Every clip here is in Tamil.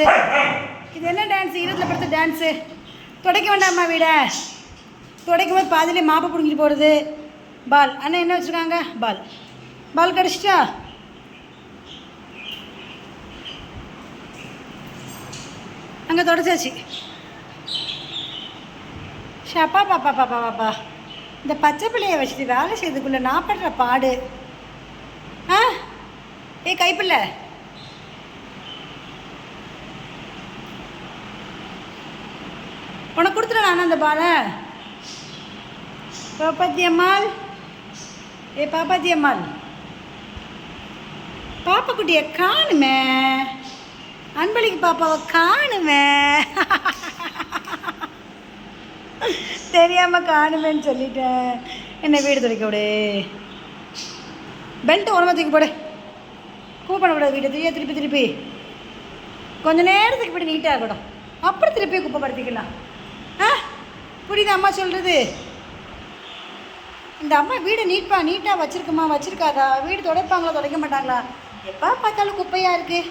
டான்ஸு இது என்ன டான்ஸு இருபத்தில் படுத்த டான்ஸு துடைக்க வேண்டாமா வீட. துடைக்கும் போது பாதியிலே மாப்பை பிடிங்கிட்டு போகிறது பால். அண்ணன் என்ன வச்சுருக்காங்க? பால். பால் கடிச்சிட்டா? அங்கே தொடச்சாச்சு. ஷப்பா பாப்பா பாப்பா பாப்பா இந்த பச்சை பிள்ளைய வச்சுட்டு வேலை செய்யறதுக்குள்ள நான் படுற பாடு. ஆ? ஏ கைப்பிள்ளை. உனக்கு கொடுத்துடலாம் அண்ணா அந்த பாலை. பாப்பாத்தி அம்மாள் ஏ பாப்பாத்தி அம்மாள் பாப்பா குட்டியை காணுமே. அன்பளிக்கு பாப்பாவை காணுமே. தெரியாம காணுமேன்னு சொல்லிட்டேன். என்ன வீடு துடைக்க விடு. பெல்ட் உரமா தூக்கி போடு. கூப்பிட விட வீட்டை தூக்கியா திருப்பி திருப்பி. கொஞ்ச நேரத்துக்கு இப்படி நீட்டாக இருக்கட்டும். அப்புறம் திருப்பி குப்பைப்படுத்திக்கலாம் புரியுதா அம்மா சொல்கிறது இந்த அம்மா வீடு நீட்பா நீட்டாக வச்சுருக்குமா? வச்சுருக்காதா? வீடு துடைப்பாங்களா துடைக்க மாட்டாங்களா? எப்போ பார்த்தாலும் குப்பையாக இருக்குது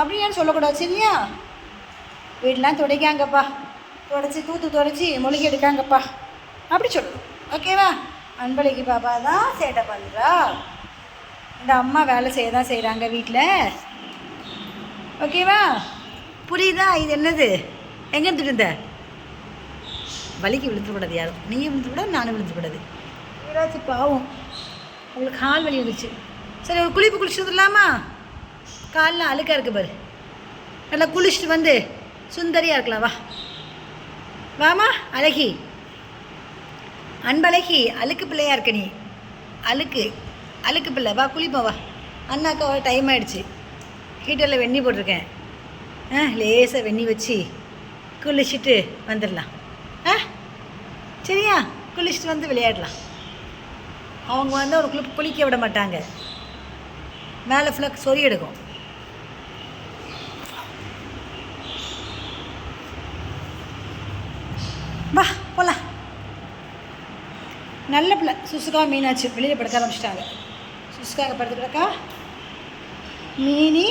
அப்படின்னு சொல்லக்கூடாது சரியா? வீடெலாம் துடைக்காங்கப்பா. துடைச்சி தூத்து துடைச்சி மொழிகி எடுக்காங்கப்பா. அப்படி சொல்லணும். ஓகேவா? அன்பழகி பாப்பா தான் சேட்டை பண்ணுறா இந்த அம்மா வேலை செய்ய தான் செய்கிறாங்க வீட்டில் ஓகேவா? புரியுதா? இது என்னது? எங்கே இருந்துட்டு இருந்த? வலிக்கு விழுந்துக்கூடாது யாரும். நீயும் விழுந்துக்கூடாது நானும் விழுந்துக்கூடாது ஏதாச்சும் பாவம். உங்களுக்கு கால் வலி வந்துச்சு சரி ஒரு குளிப்பு குளிச்சுட்டு இல்லாமா காலில் அழுக்காக இருக்கு பாரு. நல்லா குளிச்சுட்டு வந்து சுந்தரியாக இருக்கலாம் வா. வாமா அழகி. அன்பழகி அழுக்கு பிள்ளையா இருக்க நீ. அழுக்கு அழுக்கு பிள்ளை. வா குளிப்போம் வா. அண்ணாக்கா டைம் ஆகிடுச்சு ஹீட்டரில் வெந்நி போட்டிருக்கேன். ஆ லேசாக வெந்நி வச்சு குளிச்சுட்டு வந்துடலாம். ஆ? சரியா? குளிச்சுட்டு வந்து விளையாடலாம். அவங்க வந்து ஒரு குளி குளிக்க விட மாட்டாங்க. மேலே ஃபுல்லாக சொறி எடுக்கும். வா போலாம். நல்ல பிள்ளை. சுசுகா மீனாச்சு வெளியில் படுக்க ஆரம்பிச்சிட்டாங்க. சுசுகாக படுத்து கிடக்கா மீனி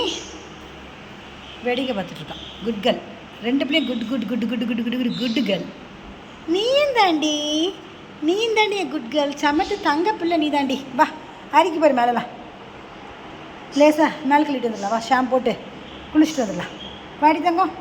வேடிக்கை பார்த்துட்ருக்கான் குட் கேர்ள் ரெண்டு பிள்ளையும் good good good good good good good good girl நீயும் தாண்டி நீயும் தாண்டி குட் கேர்ள் சமத்து தங்க பிள்ளை நீ தாண்டி வா அரிக்கு பாரு மேலலாம் லேசா மேல் கழிட்டு வந்துடலாம். வா ஷாம்பு போட்டு குளிச்சுட்டு வந்துடலாம். வாடி தங்கம்.